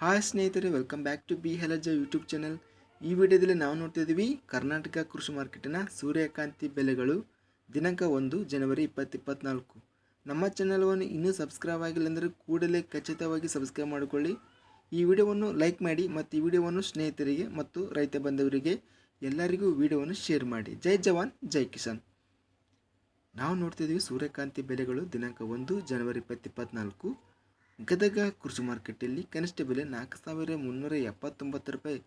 Hi ಸ್ನೇಹಿತರೆ welcome back to B ಹೆಲಜ YouTube channel ಈ ವಿಡಿಯೋದಲ್ಲಿ ನಾವು ನೋಡ್ತಿದ್ದೀವಿ ಕರ್ನಾಟಕ ಕೃಷಿ ಮಾರ್ಕೆಟಿನ ಸೂರ್ಯಕಾಂತಿ ಬೆಲೆಗಳು ದಿನಾಂಕ ಒಂದು ಜನವರಿ ಇಪ್ಪತ್ತು ಇಪ್ಪತ್ನಾಲ್ಕು ನಮ್ಮ ಚಾನಲ್ವನ್ನು ಇನ್ನೂ ಸಬ್ಸ್ಕ್ರೈಬ್ ಆಗಿಲ್ಲ ಅಂದರೆ ಕೂಡಲೇ ಖಚಿತವಾಗಿ ಸಬ್ಸ್ಕ್ರೈಬ್ ಮಾಡಿಕೊಳ್ಳಿ. ಈ ವಿಡಿಯೋವನ್ನು ಲೈಕ್ ಮಾಡಿ ಮತ್ತು ಈ ವಿಡಿಯೋವನ್ನು ಸ್ನೇಹಿತರಿಗೆ ಮತ್ತು ರೈತ ಬಂಧುವರಿಗೆ ಎಲ್ಲರಿಗೂ ವಿಡಿಯೋವನ್ನು ಶೇರ್ ಮಾಡಿ. ಜೈ ಜವಾನ್, ಜೈ ಕಿಸಾನ್. ನಾವು ನೋಡ್ತಿದ್ದೀವಿ ಸೂರ್ಯಕಾಂತಿ ಬೆಲೆಗಳು ದಿನಾಂಕ ಒಂದು ಜನವರಿ ಇಪ್ಪತ್ತು ಇಪ್ಪತ್ನಾಲ್ಕು ಗದಗ ಕೃಷಿ ಮಾರ್ಕೆಟಲ್ಲಿ ಕನಿಷ್ಠ ಬೆಲೆ ನಾಲ್ಕು ಸಾವಿರ ಮುನ್ನೂರ ಎಪ್ಪತ್ತೊಂಬತ್ತು ರೂಪಾಯಿ.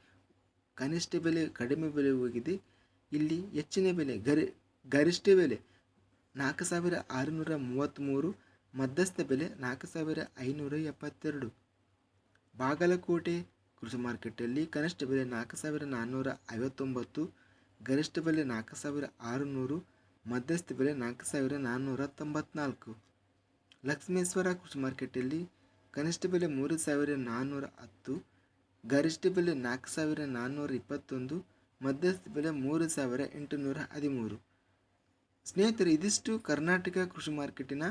ಕನಿಷ್ಠ ಬೆಲೆ ಕಡಿಮೆ ಬೆಲೆ ಹೋಗಿದೆ. ಇಲ್ಲಿ ಹೆಚ್ಚಿನ ಬೆಲೆ ಗರಿ, ಗರಿಷ್ಠ ಬೆಲೆ ನಾಲ್ಕು ಸಾವಿರ ಆರುನೂರ ಮೂವತ್ತ್ಮೂರು ಮಧ್ಯಸ್ಥ ಬೆಲೆ ನಾಲ್ಕು ಸಾವಿರ ಐನೂರ ಎಪ್ಪತ್ತೆರಡು. ಬಾಗಲಕೋಟೆ ಕೃಷಿ ಮಾರ್ಕೆಟಲ್ಲಿ ಕನಿಷ್ಠ ಬೆಲೆ ನಾಲ್ಕು ಸಾವಿರ ನಾನ್ನೂರ ಐವತ್ತೊಂಬತ್ತು, ಗರಿಷ್ಠ ಬೆಲೆ ನಾಲ್ಕು ಸಾವಿರ ಆರುನೂರು, ಮಧ್ಯಸ್ಥ ಬೆಲೆ ನಾಲ್ಕು ಸಾವಿರ ನಾನ್ನೂರ ತೊಂಬತ್ನಾಲ್ಕು. ಲಕ್ಷ್ಮೇಶ್ವರ ಕೃಷಿ ಮಾರ್ಕೆಟಲ್ಲಿ ಕನಿಷ್ಠ ಬೆಲೆ ಮೂರು ಸಾವಿರ ನಾನ್ನೂರ ಹತ್ತು, ಗರಿಷ್ಠ ಬೆಲೆ ನಾಲ್ಕು ಸಾವಿರ ನಾನ್ನೂರ ಇಪ್ಪತ್ತೊಂದು, ಮಧ್ಯಸ್ಥ ಬೆಲೆ ಮೂರು ಸಾವಿರ ಎಂಟುನೂರ ಹದಿಮೂರು. ಸ್ನೇಹಿತರೆ, ಇದಿಷ್ಟು ಕರ್ನಾಟಕ ಕೃಷಿ ಮಾರ್ಕೆಟಿನ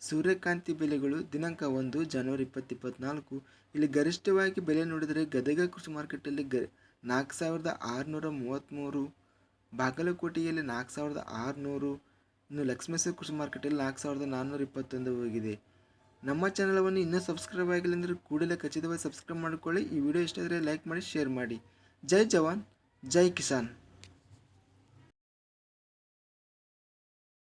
ಸೂರ್ಯಕಾಂತಿ ಬೆಲೆಗಳು ದಿನಾಂಕ ಒಂದು, ಜನವರಿ ಇಪ್ಪತ್ತು ಇಪ್ಪತ್ನಾಲ್ಕು ಇಲ್ಲಿ ಗರಿಷ್ಠವಾಗಿ ಬೆಲೆ ನೋಡಿದರೆ ಗದಗ ಕೃಷಿ ಮಾರ್ಕೆಟಲ್ಲಿ ಗ ನಾಲ್ಕು ಸಾವಿರದ ಆರುನೂರ ಮೂವತ್ತ್ಮೂರು. ಬಾಗಲಕೋಟೆಯಲ್ಲಿ ನಾಲ್ಕು ಸಾವಿರದ ಆರುನೂರು. ಇನ್ನು ಲಕ್ಷ್ಮೇಶ್ವರ ಕೃಷಿ ಮಾರ್ಕೆಟಲ್ಲಿ ನಾಲ್ಕು ಸಾವಿರದ ನಾನ್ನೂರ ಇಪ್ಪತ್ತೊಂದು ಹೋಗಿದೆ. ನಮ್ಮ ಚಾನಲವನ್ನು ಇನ್ನೂ ಸಬ್ಸ್ಕ್ರೈಬ್ ಆಗಿಲ್ಲ ಅಂದರೆ ಕೂಡಲೇ ಖಚಿತವಾಗಿ ಸಬ್ಸ್ಕ್ರೈಬ್ ಮಾಡಿಕೊಳ್ಳಿ. ಈ ವಿಡಿಯೋ ಇಷ್ಟ ಲೈಕ್ ಮಾಡಿ, ಶೇರ್ ಮಾಡಿ. ಜೈ ಜವಾನ್, ಜೈ ಕಿಸಾನ್.